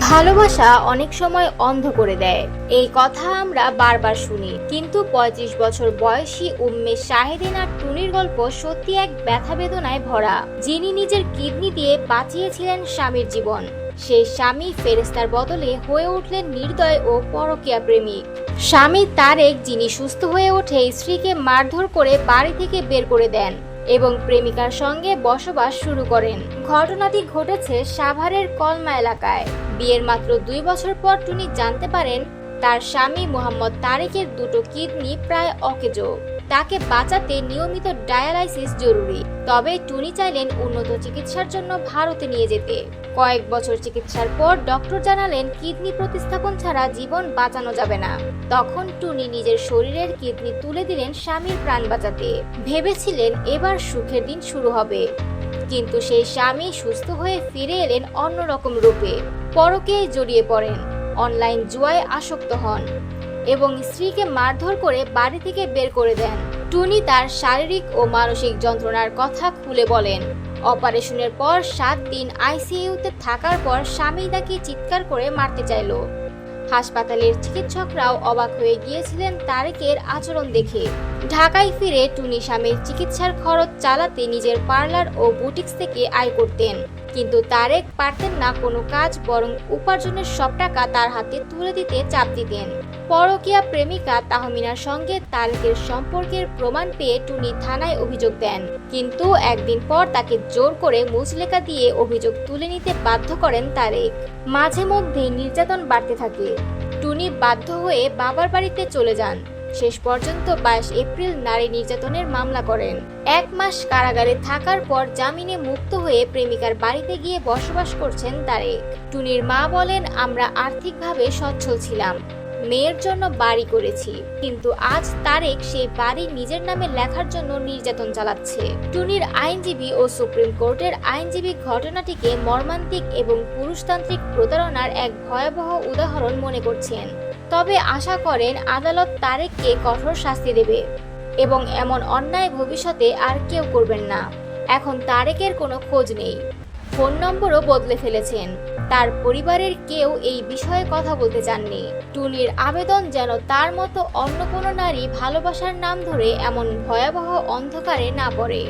ভালোবাসা অনেক সময় অন্ধ করে দেয়। এই কথা আমরা বারবার শুনি। কিন্তু পঁয়ত্রিশ বছর বয়সী উম্মে শাহেদিন আর টুনির গল্প সত্যি এক ব্যথা বেদনায় ভরা। যিনি নিজের কিডনি দিয়ে বাঁচিয়েছিলেন স্বামীর জীবন। সেই স্বামী ফেরেস্তার বদলে হয়ে উঠলেন নির্দয় ও পরকীয়া প্রেমিক। স্বামী তারেক যিনি সুস্থ হয়ে ওঠে, স্ত্রীকে মারধর করে বাড়ি থেকে বের করে দেন। এবং প্রেমিকার সঙ্গে বসবাস শুরু করেন। ঘটনাটি ঘটেছে সাভারের কলমা এলাকায়। বিয়ের মাত্র দুই বছর পর টুনি জানতে পারেন, তার স্বামী মোহাম্মদ তারেকের দুটো কিডনি প্রায় অকেজো। তাকে বাঁচাতে নিয়মিত ডায়ালাইসিস জরুরি। তবে টুনি চাইলেন উন্নত চিকিৎসার জন্য ভারতে নিয়ে যেতে। কয়েক বছর চিকিৎসার পর ডক্টর জানালেন, কিডনি প্রতিস্থাপন ছাড়া জীবন বাঁচানো যাবে না। তখন টুনি নিজের শরীরের কিডনি তুলে দিলেন স্বামীর প্রাণ বাঁচাতে। ভেবেছিলেন এবার সুখের দিন শুরু হবে। কিন্তু সেই স্বামী সুস্থ হয়ে ফিরে এলেন অন্যরকম রূপে। পরকে জড়িয়ে পড়েন। অনলাইন জুয়ায় আসক্ত হন। এবং স্ত্রীকে মারধর করে বাড়ি থেকে বের করে দেন। টুনি তার শারীরিক ও মানসিক যন্ত্রণার কথা খুলে বলেন। অপারেশনের পর সাত দিন আইসিইউতে থাকার পর স্বামী তাকে চিৎকার করে মারতে চাইল। হাসপাতালের চিকিৎসকরাও অবাক হয়ে গিয়েছিলেন তারেকের আচরণ দেখে। ঢাকায় ফিরে টুনি স্বামীর চিকিৎসার খরচ চালাতে নিজের পার্লার ও বুটিক্স থেকে আয় করতেন। কিন্তু তারেক পারতেন না কোনো কাজ, বরং উপার্জনের সব টাকা তার হাতে তুলে দিতে চাপ দিতেন। পরকীয়া প্রেমিকা তাহমিনার সঙ্গে তারেকের সম্পর্কের প্রমাণ পেয়ে টুনি থানায় অভিযোগ দেন। কিন্তু একদিন পর তাকে জোর করে মুচলেকা দিয়ে অভিযোগ তুলে নিতে বাধ্য করেন তারেক। মাঝে মধ্যেই নির্যাতন বাড়তে থাকে। টুনি বাধ্য হয়ে বাবার বাড়িতে চলে যান। শেষ পর্যন্ত বাইশ এপ্রিল নারী নির্যাতনের মামলা করেন। এক মাস কারাগারে থাকার পর জামিনে মুক্ত হয়ে প্রেমিকার বাড়িতে গিয়ে বসবাস করছেন তারেক। টুনির মা বলেন, আমরা আর্থিকভাবে সচ্ছল ছিলাম। মেয়ের জন্য বাড়ি করেছি। কিন্তু আজ তারেক সেই বাড়ি নিজের নামে লেখার জন্য নির্যাতন চালাচ্ছে। টুনির আইনজীবী ও সুপ্রিম কোর্টের আইনজীবী ঘটনাটিকে মর্মান্তিক এবং পুরুষতান্ত্রিক প্রতারণার এক ভয়াবহ উদাহরণ মনে করছেন। তবে আশা করেন আদালত তারেককে কঠোর শাস্তি দেবে এবং এমন অন্যায় ভবিষ্যতে আর কেউ করবেন না। এখন তারেকের কোনো খোঁজ নেই। ফোন নম্বরও বদলে ফেলেছেন। তার পরিবারের কেউ এই বিষয়ে কথা বলতে চাননি। টুনির আবেদন যেন তার মতো অন্য কোনো নারী ভালোবাসার নাম ধরে এমন ভয়াবহ অন্ধকারে না পড়ে।